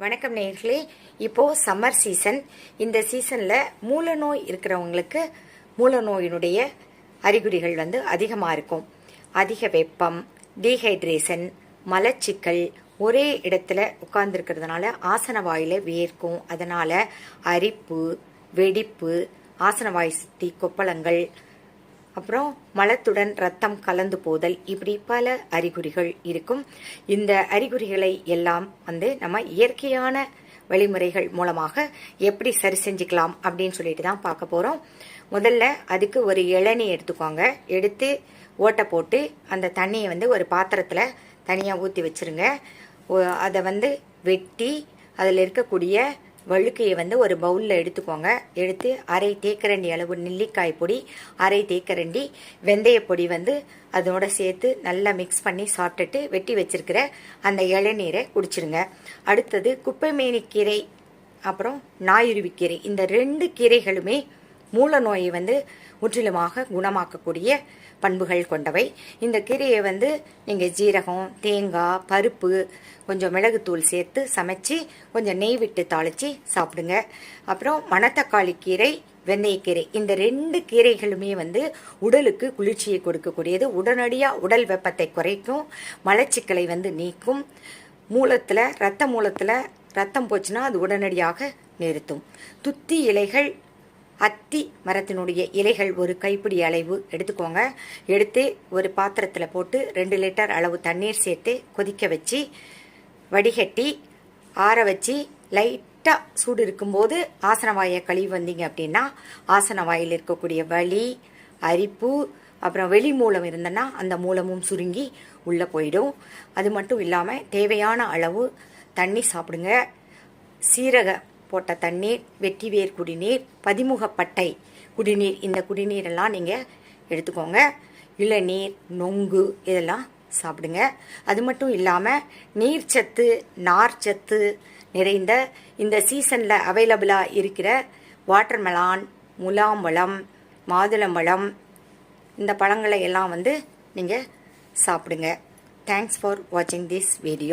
வணக்கம் நேர்களே இப்போது சம்மர் சீசன் இந்த சீசன்ல மூலநோய் இருக்கிறவங்களுக்கு மூலநோயினுடைய அறிகுறிகள் வந்து அதிகமாக இருக்கும். அதிக வெப்பம் டீஹைட்ரேஷன் மலச்சிக்கல் ஒரே இடத்துல உட்கார்ந்துருக்கிறதுனால ஆசன வாயில் வேர்க்கும் அதனால் அரிப்பு வெடிப்பு ஆசன வாய் சுத்தி கொப்பளங்கள் அப்புறம் மலத்துடன் ரத்தம் கலந்து போதல் இப்படி பல அறிகுறிகள் இருக்கும். இந்த அறிகுறிகளை எல்லாம் வந்து நம்ம இயற்கையான வழிமுறைகள் மூலமாக எப்படி சரி செஞ்சுக்கலாம் அப்படின்னு சொல்லிட்டு தான் பார்க்க போறோம். முதல்ல அதுக்கு ஒரு இளநீ எடுத்துக்கோங்க. எடுத்து ஓட்டை போட்டு அந்த தண்ணியை வந்து ஒரு பாத்திரத்துல தனியா ஊற்றி வச்சிருங்க. அதை வந்து வெட்டி அதில் இருக்கக்கூடிய வழுக்கையை வந்து ஒரு பவுலில் எடுத்துக்கோங்க. எடுத்து அரை தேக்கரண்டி அளவு நெல்லிக்காய் பொடி அரை தேக்கரண்டி வெந்தய பொடி வந்து அதோட சேர்த்து நல்லா மிக்ஸ் பண்ணி சாப்பிட்டுட்டு வெட்டி வச்சிருக்கிற அந்த இளநீரை குடிச்சிருங்க. அடுத்தது குப்பைமேனி கீரை அப்புறம் நாயுருவிக்கீரை. இந்த ரெண்டு கீரைகளுமே மூல நோயை வந்து முற்றிலுமாக குணமாக்கக்கூடிய பண்புகள் கொண்டவை. இந்த கீரையை வந்து நீங்கள் ஜீரகம் தேங்காய் பருப்பு கொஞ்சம் மிளகுத்தூள் சேர்த்து சமைச்சு கொஞ்சம் நெய் விட்டு தாளித்து சாப்பிடுங்க. அப்புறம் மணத்தக்காளி கீரை வெந்தயக்கீரை இந்த ரெண்டு கீரைகளுமே வந்து உடலுக்கு குளிர்ச்சியை கொடுக்கக்கூடியது. உடனடியாக உடல் வெப்பத்தை குறைக்கும் மலச்சிக்கலை வந்து நீக்கும். மூலத்தில் ரத்த மூலத்தில் ரத்தம் போச்சுன்னா அது உடனடியாக நிறுத்தும். துத்தி இலைகள் அத்தி மரத்தினுடைய இலைகள் ஒரு கைப்பிடி அளவு எடுத்துக்கோங்க. எடுத்து ஒரு பாத்திரத்தில் போட்டு ரெண்டு லிட்டர் அளவு தண்ணீர் சேர்த்து கொதிக்க வச்சு வடிகட்டி ஆற வச்சு லைட்டாக சூடு இருக்கும்போது ஆசன வாயை கழுவி வந்தீங்க அப்படின்னா ஆசன வாயில் இருக்கக்கூடிய வலி அரிப்பு அப்புறம் வெளி மூலம் இருந்தனா அந்த மூலமும் சுருங்கி உள்ளே போயிடும். அது மட்டும் இல்லாமல் தேவையான அளவு தண்ணி சாப்பிடுங்க. சீரக போட்ட தண்ணீர் வெட்டி வேர் குடிநீர் பதிமுகப்பட்டை குடிநீர். இந்த குடிநீரெல்லாம் நீங்கள் எடுத்துக்கோங்க. இளநீர் நொங்கு இதெல்லாம் சாப்பிடுங்க. அது மட்டும் இல்லாமல் நீர்ச்சத்து நார்ச்சத்து நிறைந்த இந்த சீசனில் அவைலபிளாக இருக்கிற வாட்டர்மெலான் முலாம்பழம் மாதுளம்பழம் இந்த பழங்களை எல்லாம் வந்து நீங்கள் சாப்பிடுங்க. தேங்க்ஸ் ஃபார் வாட்சிங் திஸ் வீடியோ